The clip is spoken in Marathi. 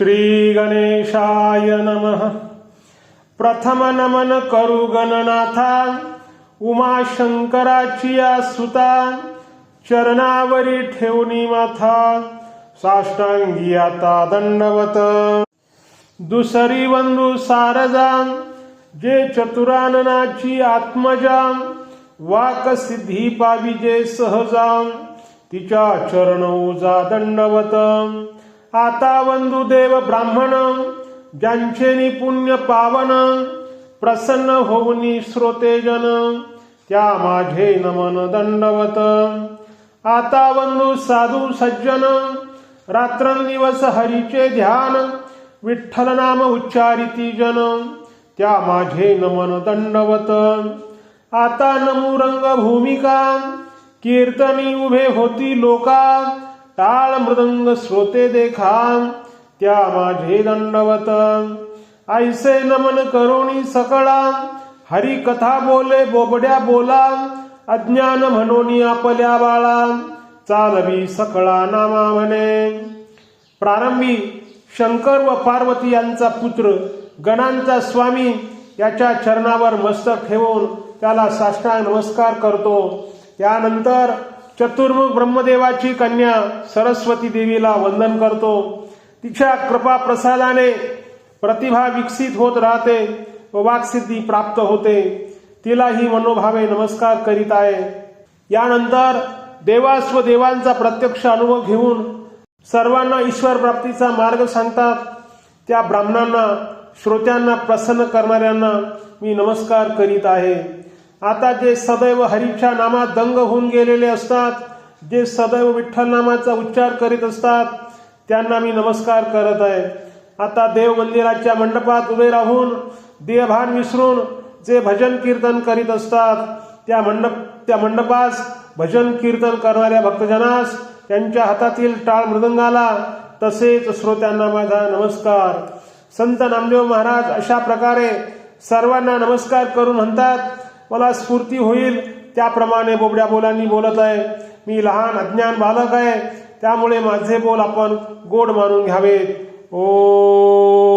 श्रीगणेशाय नमः। प्रथम नमन करू गणनाथा उमाशंकराची सुता चरणावरी ठेवणी माथा साष्टांगी आता दंडवत दुसरी बंधू सारजान जे चतुराननाची आत्मजाम वाक सिद्धी पाविजे सहजाम तिच्या चरण उजा दंडवत। आता बंधू देव ब्राह्मण ज्यांचे निपुण्य पावन प्रसन्न होऊनी श्रोतेजन त्या माझे नमन दंडवत. आता बंधू साधू सज्जन रात्रंदिवस हरीचे ध्यान विठ्ठल नाम उच्चारिती जन त्या माझे नमन दंडवत. आता नमू रंग भूमिका कीर्तनी उभे होती लोका टाळ मृदंग श्रोते देखा त्या माझे दंडवत. ऐसे नमन करोणी सकळा हरी कथा बोले बोबड्या बोला अज्ञान म्हणून आपल्या बाळा चालवी सकळा नामा म्हणे. प्रारंभी शंकर व पार्वती यांचा पुत्र गणांचा स्वामी याच्या चरणावर मस्तक ठेवून त्याला साष्टांग नमस्कार करतो. त्यानंतर चतुर्मुख ब्रह्मदेवाची कन्या सरस्वती देवीला वंदन करतो. तिच्या कृपा प्रसादाने प्रतिभा विकसित होत राहते व वाक्सिद्धी प्राप्त होते. तिला ही मनोभावे नमस्कार करीत आहे. यानंतर देवास्व देवांचा प्रत्यक्ष अनुभव घेऊन सर्वांना ईश्वर प्राप्तीचा मार्ग सांगतात. त्या ब्राह्मणांना श्रोत्यांना प्रसन्न करणाऱ्यांना मी नमस्कार करीत आहे. आता जे सदैव हरीच्या नामात दंग होऊन गेलेले असतात जे सदैव विठ्ठल नामाचा उच्चार करीत असतात त्यांना मी नमस्कार करत आहे. आता देव मंदिराच्या मंडपात उभे राहून देहभान विसरून जे भजन कीर्तन करीत असतात त्या मंडप त्या मंडपास भजन कीर्तन करणाऱ्या भक्तजनास त्यांच्या हातातील टाळ मृदंगाला तसेच श्रोत्यांना माझा नमस्कार. संत नामदेव महाराज अशा प्रकारे सर्वांना नमस्कार करून म्हणतात मला स्फूर्ती होईल. त्याप्रमाणे बोबड्या बोलांनी बोलत आहे. मी लहान अज्ञान बालक आहे. त्यामुळे माझे बोल आपण गोड मानून घ्यावेत. ओ